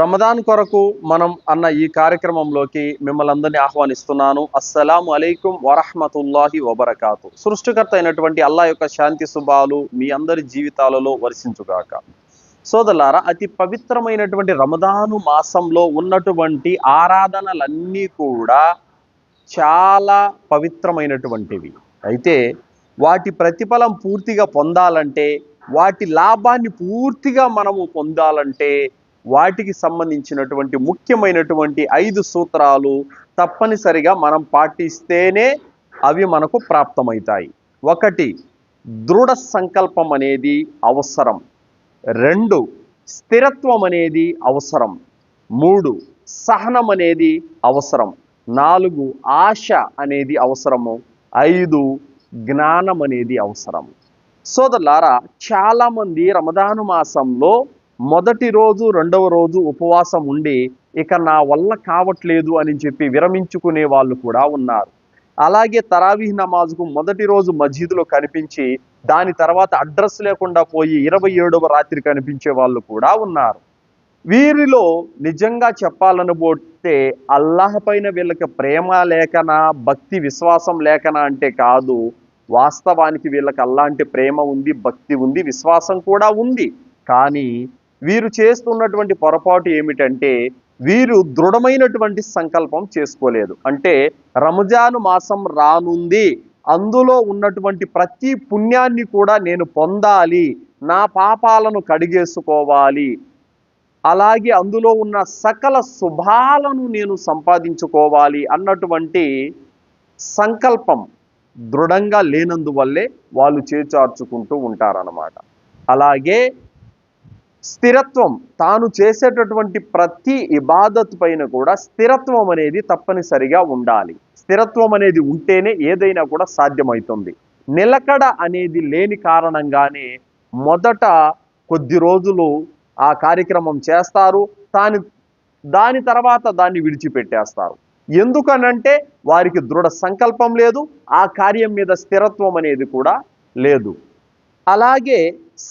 రమదాన్ కొరకు మనం అన్న ఈ కార్యక్రమంలోకి మిమ్మల్ని అందరినీ ఆహ్వానిస్తున్నాను. అస్సలాము అలైకుం వరహమతుల్లాహి వబరకాతు. సృష్టికర్త అయినటువంటి అల్లా యొక్క శాంతి శుభాలు మీ అందరి జీవితాలలో వర్షించుగాక సోదలారా అతి పవిత్రమైనటువంటి రమదాను మాసంలో ఉన్నటువంటి ఆరాధనలన్నీ కూడా చాలా పవిత్రమైనటువంటివి. అయితే వాటి ప్రతిఫలం పూర్తిగా పొందాలంటే వాటి లాభాన్ని పూర్తిగా మనము పొందాలంటే వాటికి సంబంధించినటువంటి ముఖ్యమైనటువంటి ఐదు సూత్రాలు తప్పనిసరిగా మనం పాటిస్తేనే అవి మనకు ప్రాప్తమవుతాయి. ఒకటి దృఢ సంకల్పం అనేది అవసరం. రెండు స్థిరత్వం అనేది అవసరం. మూడు సహనం అనేది అవసరం. నాలుగు ఆశ అనేది అవసరము. ఐదు జ్ఞానం అనేది అవసరం. సోదరులారా చాలామంది రమదాను మాసంలో మొదటి రోజు రెండవ రోజు ఉపవాసం ఉండి ఇక నా వల్ల కావట్లేదు అని చెప్పి విరమించుకునే వాళ్ళు కూడా ఉన్నారు. అలాగే తరావీహ్ నమాజ్కు మొదటి రోజు మస్జిద్లో కనిపించి దాని తర్వాత అడ్రస్ లేకుండా పోయి ఇరవై ఏడవ రాత్రి కనిపించే వాళ్ళు కూడా ఉన్నారు. వీరిలో నిజంగా చెప్పాలనబోతే అల్లాహ్ పైన వీళ్ళకి ప్రేమ లేకనా భక్తి విశ్వాసం లేకనా అంటే కాదు. వాస్తవానికి వీళ్ళకి అల్లాంటి ప్రేమ ఉంది భక్తి ఉంది విశ్వాసం కూడా ఉంది. కానీ వీరు చేస్తున్నటువంటి పొరపాటు ఏమిటంటే వీరు దృఢమైనటువంటి సంకల్పం చేసుకోలేదు. అంటే రంజాను మాసం రానుంది. అందులో ఉన్నటువంటి ప్రతి పుణ్యాన్ని కూడా నేను పొందాలి. నా పాపాలను కడిగేసుకోవాలి. అలాగే అందులో ఉన్న సకల శుభాలను నేను సంపాదించుకోవాలి అన్నటువంటి సంకల్పం దృఢంగా లేనందువల్లే వాళ్ళు చేచార్చుకుంటూ ఉంటారన్నమాట. అలాగే స్థిరత్వం. తాను చేసేటటువంటి ప్రతి ఇబాదత్ పైన కూడా స్థిరత్వం అనేది తప్పనిసరిగా ఉండాలి. స్థిరత్వం అనేది ఉంటేనే ఏదైనా కూడా సాధ్యమవుతుంది. నిలకడ అనేది లేని కారణంగానే మొదట కొద్ది రోజులు ఆ కార్యక్రమం చేస్తారు. దాని దాని తర్వాత దాన్ని విడిచిపెట్టేస్తారు. ఎందుకనంటే వారికి దృఢ సంకల్పం లేదు. ఆ కార్యం మీద స్థిరత్వం అనేది కూడా లేదు. అలాగే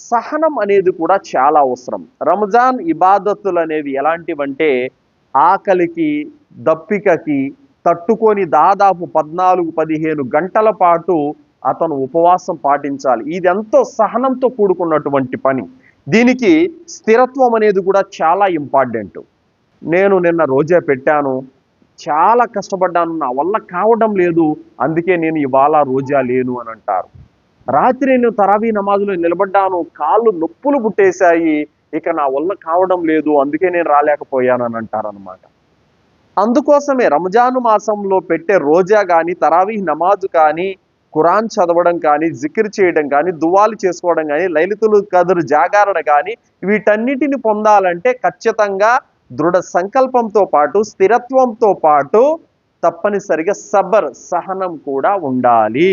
సహనం అనేది కూడా చాలా అవసరం. రంజాన్ ఇబాదత్తులు అనేవి ఎలాంటివంటే ఆకలికి దప్పికకి తట్టుకొని దాదాపు పద్నాలుగు పదిహేను గంటల పాటు అతను ఉపవాసం పాటించాలి. ఇది ఎంతో సహనంతో కూడుకున్నటువంటి పని. దీనికి స్థిరత్వం అనేది కూడా చాలా ఇంపార్టెంట్. నేను నిన్న రోజే పెట్టాను. చాలా కష్టపడ్డాను. నా వల్ల కావడం లేదు. అందుకే నేను ఇవాళ రోజా లేను అని అంటారు. రాత్రి నేను తరావీ నమాజులో నిలబడ్డాను కాళ్ళు నొప్పులు పుట్టేశాయి ఇక నా వల్ల కావడం లేదు అందుకే నేను రాలేకపోయాను అని అంటారనమాట అందుకోసమే రంజాను మాసంలో పెట్టే రోజా కానీ తరావీ నమాజు కానీ ఖురాన్ చదవడం కానీ జికిర్ చేయడం కానీ దువాలు చేసుకోవడం కానీ లలితులు కదురు జాగరణ కానీ వీటన్నిటిని పొందాలంటే ఖచ్చితంగా దృఢ సంకల్పంతో పాటు స్థిరత్వంతో పాటు తప్పనిసరిగా సబర్ సహనం కూడా ఉండాలి.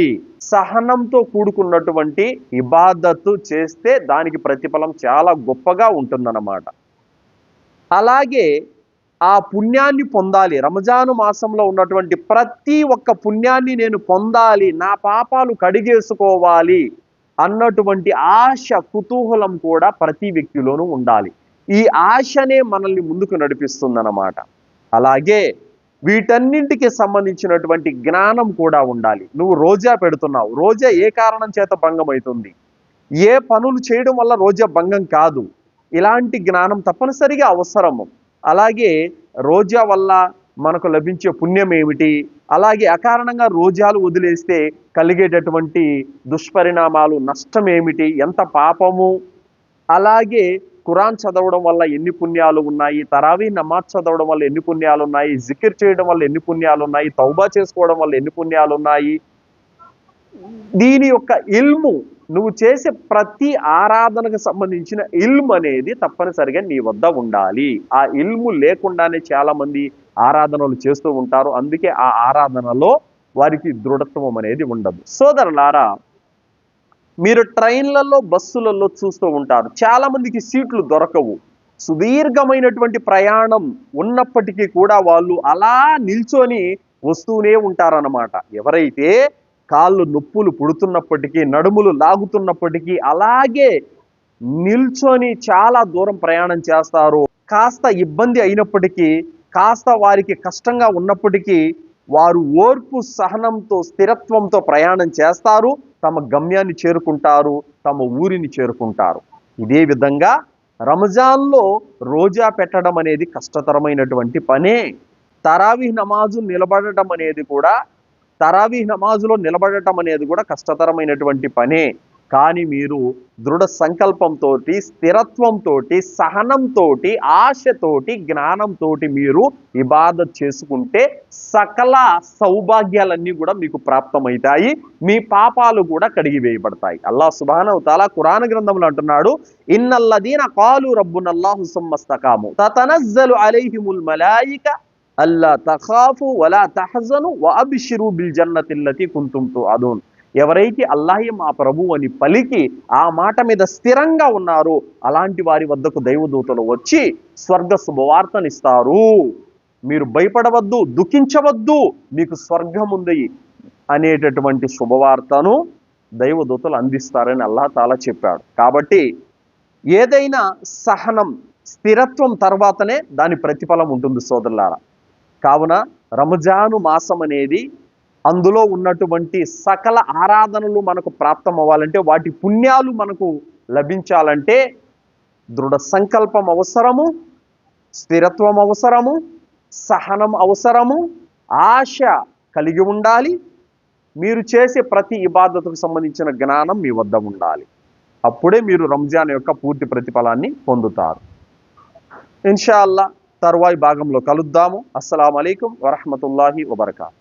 సహనంతో కూడుకున్నటువంటి ఇబాదత్తు చేస్తే దానికి ప్రతిఫలం చాలా గొప్పగా ఉంటుందన్నమాట. అలాగే ఆ పుణ్యాన్ని పొందాలి. రంజాను మాసంలో ఉన్నటువంటి ప్రతి ఒక్క పుణ్యాన్ని నేను పొందాలి నా పాపాలు కడిగేసుకోవాలి అన్నటువంటి ఆశ కుతూహలం కూడా ప్రతి వ్యక్తిలోనూ ఉండాలి. ఈ ఆశనే మనల్ని ముందుకు నడిపిస్తుందన్నమాట. అలాగే వీటన్నింటికి సంబంధించినటువంటి జ్ఞానం కూడా ఉండాలి. నువ్వు రోజా పెడుతున్నావు. రోజా ఏ కారణం చేత భంగం అవుతుంది ఏ పనులు చేయడం వల్ల రోజా భంగం కాదు? ఇలాంటి జ్ఞానం తప్పనిసరిగా అవసరము అలాగే రోజా వల్ల మనకు లభించే పుణ్యం ఏమిటి? అలాగే అకారణంగా రోజాలు వదిలేస్తే కలిగేటటువంటి దుష్పరిణామాలు నష్టం ఏమిటి? ఎంత పాపము? అలాగే ఖురాన్ చదవడం వల్ల ఎన్ని పుణ్యాలు ఉన్నాయి? తరావీ నమాజ్ చదవడం వల్ల ఎన్ని పుణ్యాలు ఉన్నాయి? జికిర్ చేయడం వల్ల ఎన్ని పుణ్యాలు ఉన్నాయి? తౌబా చేసుకోవడం వల్ల ఎన్ని పుణ్యాలు ఉన్నాయి? దీని యొక్క ఇల్ము నువ్వు చేసే ప్రతి ఆరాధనకు సంబంధించిన ఇల్మ్ అనేది తప్పనిసరిగా నీ వద్ద ఉండాలి. ఆ ఇల్ము లేకుండానే చాలా మంది ఆరాధనలు చేస్తూ ఉంటారు. అందుకే ఆ ఆరాధనలో వారికి దృఢత్వం అనేది ఉండదు. సోదరులారా మీరు ట్రైన్లలో బస్సులలో చూస్తూ ఉంటారు. చాలామందికి సీట్లు దొరకవు. సుదీర్ఘమైనటువంటి ప్రయాణం ఉన్నప్పటికీ కూడా వాళ్ళు అలా నిల్చొని వస్తూనే ఉంటారన్నమాట. ఎవరైతే కాళ్ళు నొప్పులు పుడుతున్నప్పటికీ నడుములు లాగుతున్నప్పటికీ అలాగే నిల్చొని చాలా దూరం ప్రయాణం చేస్తారు. కాస్త ఇబ్బంది అయినప్పటికీ కాస్త వారికి కష్టంగా ఉన్నప్పటికీ వారు ఓర్పు సహనంతో స్థిరత్వంతో ప్రయాణం చేస్తారు. తమ గమ్యాన్ని చేరుకుంటారు తమ ఊరిని చేరుకుంటారు. ఇదే విధంగా రంజాన్లో రోజా పెట్టడం అనేది కష్టతరమైనటువంటి పనే. తరావీ నమాజు నిలబడటం అనేది కూడా తరావీ నమాజులో నిలబడటం అనేది కూడా కష్టతరమైనటువంటి పనే. కానీ మీరు దృఢ సంకల్పంతో స్థిరత్వంతో సహనంతో ఆశతోటి జ్ఞానంతో మీరు ఇబాదత్ చేసుకుంటే సకల సౌభాగ్యాలన్నీ కూడా మీకు ప్రాప్తమవుతాయి. మీ పాపాలు కూడా కడిగివేయబడతాయి అల్లా సుబాన తాలా కురాన గ్రంథంలో అంటున్నాడు ఇన్నల్లదీన కాలు రబ్బునల్లాహు సుమ్మస్తకాము తతనజ్జలు అలైహిముల్ మలాయిక అల్లా తఖాఫు వలా తహజను వఅబ్షిరు బిల్ జన్నతిల్లతి కుంతుం తుఅదూన్ ఎవరైతే అల్లాహే మా ప్రభు అని పలికి ఆ మాట మీద స్థిరంగా ఉన్నారో అలాంటి వారి వద్దకు దైవదూతలు వచ్చి స్వర్గ శుభవార్తనిస్తారు. మీరు భయపడవద్దు దుఃఖించవద్దు మీకు స్వర్గం ఉంది అనేటటువంటి శుభవార్తను దైవదూతలు అందిస్తారని అల్లా తాలా చెప్పాడు. కాబట్టి ఏదైనా సహనం స్థిరత్వం తర్వాతనే దాని ప్రతిఫలం ఉంటుంది సోదరులారా. కావున రంజాను మాసం అనేది అందులో ఉన్నటువంటి సకల ఆరాధనలు మనకు ప్రాప్తం అవ్వాలంటే వాటి పుణ్యాలు మనకు లభించాలంటే దృఢ సంకల్పం అవసరము స్థిరత్వం అవసరము సహనం అవసరము ఆశ కలిగి ఉండాలి. మీరు చేసే ప్రతి ఇబాదతుకు సంబంధించిన జ్ఞానం మీ వద్ద ఉండాలి. అప్పుడే మీరు రంజాన్ యొక్క పూర్తి ప్రతిఫలాన్ని పొందుతారు. ఇన్షాల్లా తర్వాయి భాగంలో కలుద్దాము. అస్సలం అయికం వరహమతుల్లాహి వబర్కాత్.